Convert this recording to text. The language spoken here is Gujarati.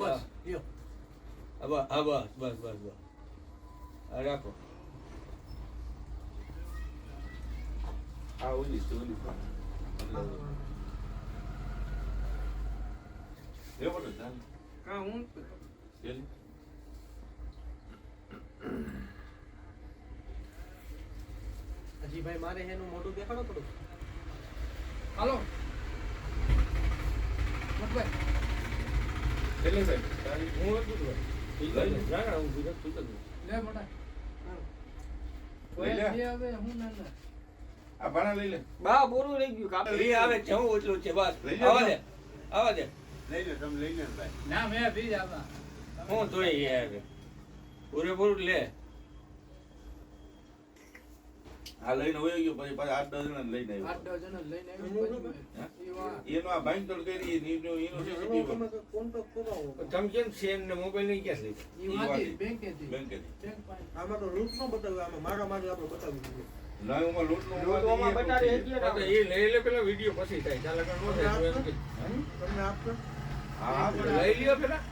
બસ. લ્યો. હા બસ હા બસ બસ બસ બસ. હા રાખો. આ ઓલી છે ઓલી હું. હજી ભાઈ મારે એનું મોઢું દેખાડો થોડું હાલો. મોટભાઈ એટલે સાહેબ હું હતું જ ભાઈ. ઠીક છે. ના ના હું બીજો ઠીક લે મોટા. લઈ લે. કોઈ હવે હું ના ના આ ભાણા લઈ લે. બા બોરું રહી ગયું. કાપી લઈ આવે છે હું એટલું છે બસ. આવા દે. આવા દે. લઈ લે તમે લઈ લે ભાઈ. ના મેં ભી જાતા હું તોય યાર પૂરેપૂરું લે. આ લઈને વયો ગયો પછી પાછા આઠ દસ જણા લઈને આઠ દસ ડઝન લઈને આવ્યો એનો આ ભાઈ તો કરી એનો એનો ખોરાવો તમે કેમ સેન ને મોબાઈલ નહીં ક્યાં વાંચી. બેંકેથી બેંકેથી. આમાં તો રૂટ નો બતાવ્યો આમાં મારા માટે આપણે બતાવી દીધું લઈ લ્યો પેલા.